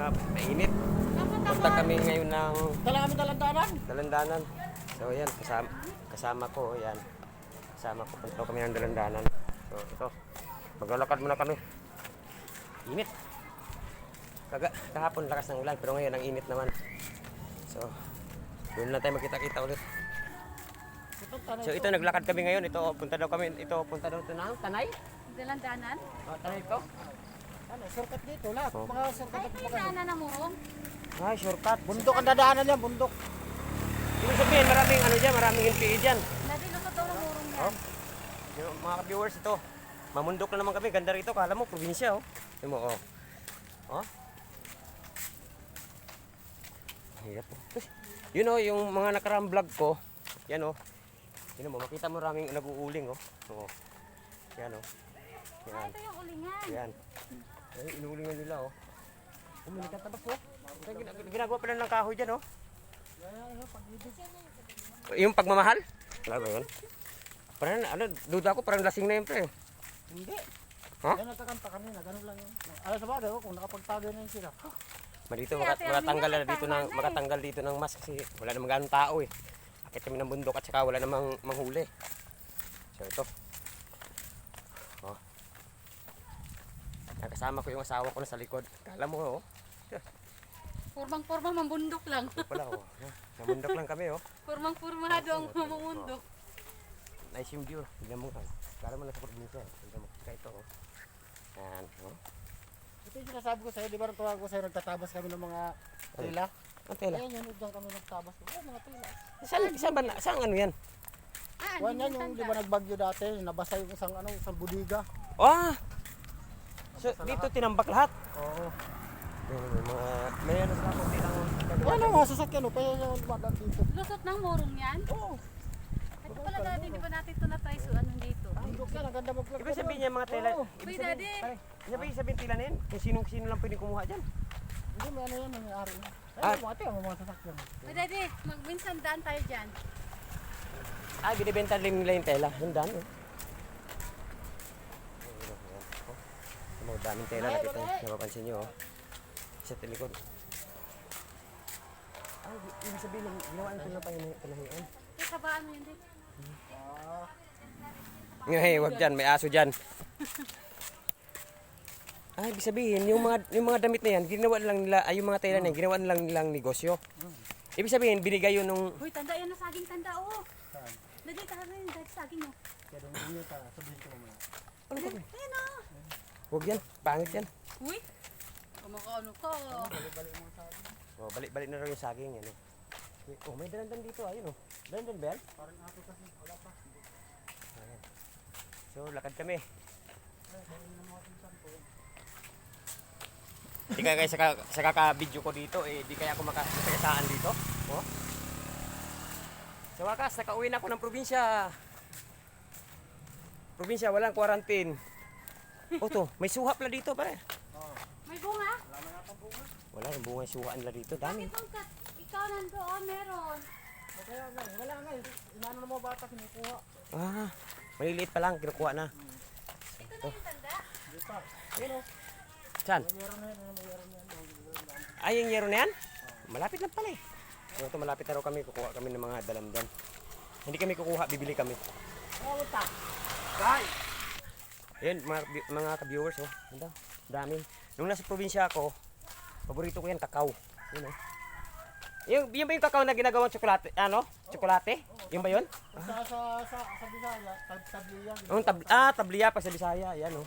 Ah, mainit. Punta kami ngayon ng Dala kami dalandanan. dalandanan. So yan, kasama, kasama ko, yan. Kasama ko, punta kami ng dalandanan. So ito, maglalakad muna kami. Init. Kaga, kahapon lakas ng ulan, pero ngayon ang init naman. So, doon na tayo magkita-kita ulit. So ito, naglakad kami ngayon. Ito, punta daw kami, ito, punta daw ito na, Tanay? Dalandanan? Oh, tanay ko? Ano, shortcut dito lahat. Oh. Mga shortcut Ay, at mga na murong. Ay, shortcut. Bundok ang dadaanan yan, bundok. Ibig sabihin, maraming ano dyan, maraming NPA dyan. Dati lusot daw ng murong yan. Oh. Mga viewers ito, mamundok na naman kami. Ganda rito, kala mo, probinsya oh. Tingnan mo, oh. Oh. Ang Hirap po. Tapos, yun oh, yung mga nakaraang vlog ko, yan oh. Yun mo, makita mo maraming nag-uuling oh. Oo. Yan oh. Ah, ito yung ulingan. Yan. Ay, inuulingan nila oh. Uminig ka tabas oh. Ay, gina- Ginagawa pa lang ng kahoy dyan oh. Yung pagmamahal? Wala ba yun? Parang ano, duda ko parang lasing na yun pre. Hindi. Ha? Yan nagkakanta kanina, ganun lang yun. Alam sa bagay, oh, kung nakapagtagay na yun sila. Malito, Kaya, maka, kaya, makatanggal minsan na dito ng na eh. makatanggal dito ng mask kasi wala namang ganong tao eh. Akit kami ng bundok at saka wala namang manghuli. So ito. Nakasama ko yung asawa ko na sa likod. Kala mo oh. Purmang-purmang mambundok lang. Ito pala oh. Namundok lang kami oh. Purmang-purmado ang mamundok. Nice yung view. Tignan mo ka. Kala mo nasa probinsya. Tignan mo. Kaya ito oh. Yan. Oh. Ito yung sinasabi ko sa'yo, di ba nang tawag ko sa'yo, nagtatabas kami ng mga tela. Ang tela. Ayan yun, doon kami nagtabas. Oh, mga tela. Saan, saan ba, na- saan ano yan? Ah, hindi yan yung, di ba nagbagyo dati, nabasa yung isang, ano, isang budiga. Ah! So, dito tinambak lahat. Oo. May mga, may ano sila kung tilang Ano, mga sasakyan, oh, kaya yung dumadaan dito. Lusot ng murong yan? Oo. Ito pala dati, di ba natin ito na-try so ano dito? Bundok yan, ang ganda mag-vlog. Ibig sabihin niya mga tela. Uy, daddy! Ibig sabihin sabihin tila na yan. Kung sino sino lang pwede kumuha dyan. Hindi, may ano yan, may ari. Ah. Ay, mga ang mga sasakyan. Uy, daddy, magminsan daan tayo dyan. Ah, binibenta rin nila yung tela. Yung dami. Oh. Daming tela na kita. Napapansin nyo. Oh. Sa telikod. Ah, ibig sabihin, ginawa nito na. Kaya kabaan mo yun din. Ah, Ngay, wag dyan, may aso dyan. Ah, ibig sabihin, yung mga yung mga damit na yan, ginawa lang nila, ay yung mga tela na yan, ginawa lang nilang negosyo. Ibig sabihin, binigay yun nung Uy, tanda yan na saging tanda, oh. saan? Tara na yun, daddy, saging oh. Kaya doon yun ka, sabihin ko mamaya. Ayun oh. Huwag yan, pangit yan. Uy, kumakaano ka. Oh, balik-balik na raw yung saging yan. Oh, may dalandan dito, ayun oh. Dalandan ba yan? Parang ato kasi, wala pa. Ayan. So, lakad kami. Di kaya sa, ka- sa kaka-video ko dito, eh, di kaya ako makasaan dito. Oh. Sa wakas, nakauwi na ako ng probinsya. Probinsya, walang quarantine. Oh, to, may suha pala dito, pare. May bunga? Wala, yung bunga yung suha nila dito. Dami. Ikaw, ka, ikaw nandoon, meron. O kaya nga, eh, wala nga, eh. inano mga bata, kinukuha. Ah, maliliit pa lang, kinukuha na. Ito na yung tanda. Di pa. Ayun o, Saan? na na. Ay, yung yero na yan? Malapit lang pala eh. So, ito malapit na raw kami, kukuha kami ng mga dalamdan. Hindi kami kukuha, bibili kami. Ano ta? Guys! Ayan, mga, mga ka-viewers, oh. Ganda, dami. Nung nasa probinsya ako, paborito ko yan, kakao. Yun, oh. Yung, yun ba yung kakao na ginagawang tsokolate, ano? Tsokolate? Yung ba yun? Sa, sa, sa, sa Bisaya, tab tabliya. Oh, tab ah, tabliya pa sa Bisaya, yan, oh.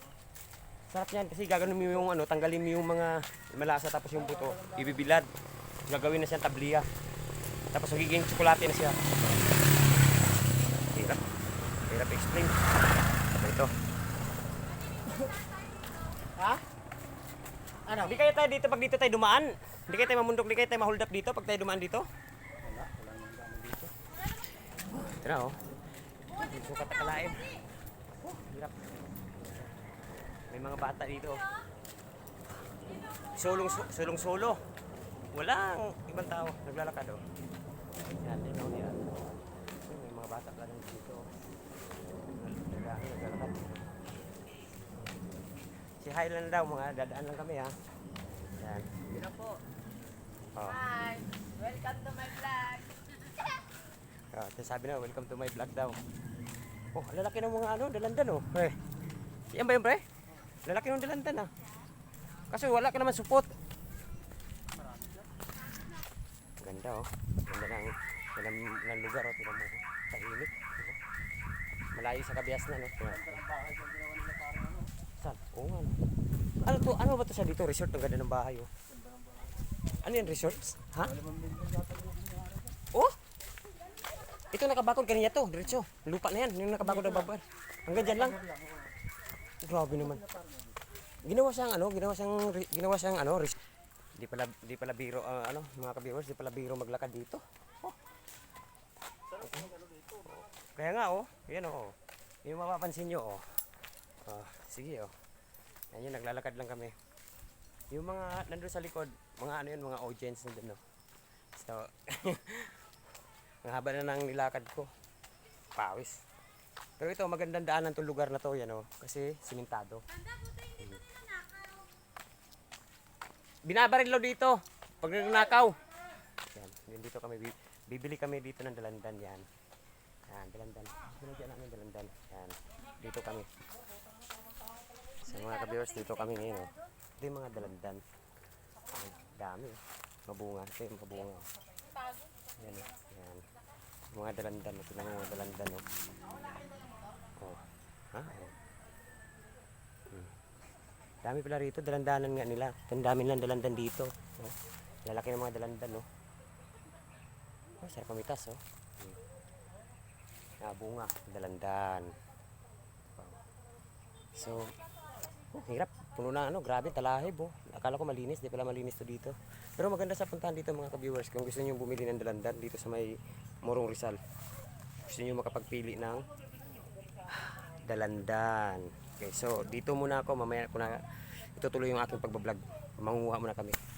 Sarap yan kasi gagawin mo yung ano, tanggalin mo yung mga malasa tapos yung buto, ibibilad. Gagawin na siyang tabliya. Tapos magiging tsokolate na siya. Hirap. Hirap explain. Ito. Ha? Ano? Hindi kaya tayo dito pag dito tayo dumaan. Hindi kaya tayo mamundok, hindi kaya tayo mahold up dito pag tayo dumaan dito. Wala, wala nang dami dito. Ito na, oh. Sukat na kalaim. Oh, hirap. May mga bata dito. oh. Solong, solong solo. Walang ibang tao. Naglalakad, oh. Yan, yun, oh, yan. May mga bata pa rin dito. oh. Naglalakad, naglalakad. Si Highland daw mga dadaan lang kami ha. Yan. Hello po. Oh. Hi. Welcome to my vlog. oh, sabi na, welcome to my vlog daw. Oh, lalaki ng mga ano, dalandan oh. Pre. Yan ba yun pre? Lalaki ng dalandan ah. Kasi wala ka naman support. Ganda oh. Ganda ng, ng, ng lugar oh. Tinan mo. Oh. Tahimik. Oh. Malayo sa kabias na no. Ganda ng. Saan? Oo nga. no. Ano to? Ano ba to sa dito? Resort. Ang ganda ng bahay oh. Ano yan? Resort? Ha? Oh! Ito nakabakod kanina to, diretso. Lupa na yan, yung nakabakod na babar. Hanggang dyan lang. Grabe naman. Ginawa siyang ano, ginawa siyang ginawa siyang ano, res- di pala di pala biro ah, ano, mga ka-viewers, di pala biro maglakad dito. Oh. Kaya nga oh, yan oh. Yung mapapansin nyo oh. Oh, sige oh. Yan yun, naglalakad lang kami. Yung mga nandun sa likod, mga ano yun, mga audience nandun no. So, ang haba na ng nilakad ko. Pawis. Pero ito, magandang daanan tong lugar na to, yan oh, kasi simentado. Binabaril lo dito, pag nagnakaw. Yan, yun dito kami, bi- bibili kami dito ng dalandan yan. Yan, dalandan. Binagyan namin dalandan. Yan, dito kami. Sa mga ka-viewers, dito kami ngayon oh. Ito yung mga dalandan. Ay, dami oh. Mabunga. Ito yung mabunga. oh. Yan, oh. yan. Mga dalandan. Ito na mga dalandan. Oh. Oh. Ha? Oh. Hmm. Dami pala rito. Dalandanan nga nila. Ang dami lang dalandan dito. Oh. Lalaki ng mga dalandan. Oh. Oh, sarap pamitas. Oh. Hmm. Ah, bunga. Dalandan. Oh. So, Oh, hirap. Puno na ano, grabe, talahib oh. Akala ko malinis, di pala malinis to dito. Pero maganda sa puntahan dito mga ka-viewers. Kung gusto niyo bumili ng dalandan dito sa may Morong Rizal. Gusto niyo makapagpili ng dalandan. Okay, so dito muna ako. Mamaya ko na itutuloy yung aking pagbablog. Manguha muna kami.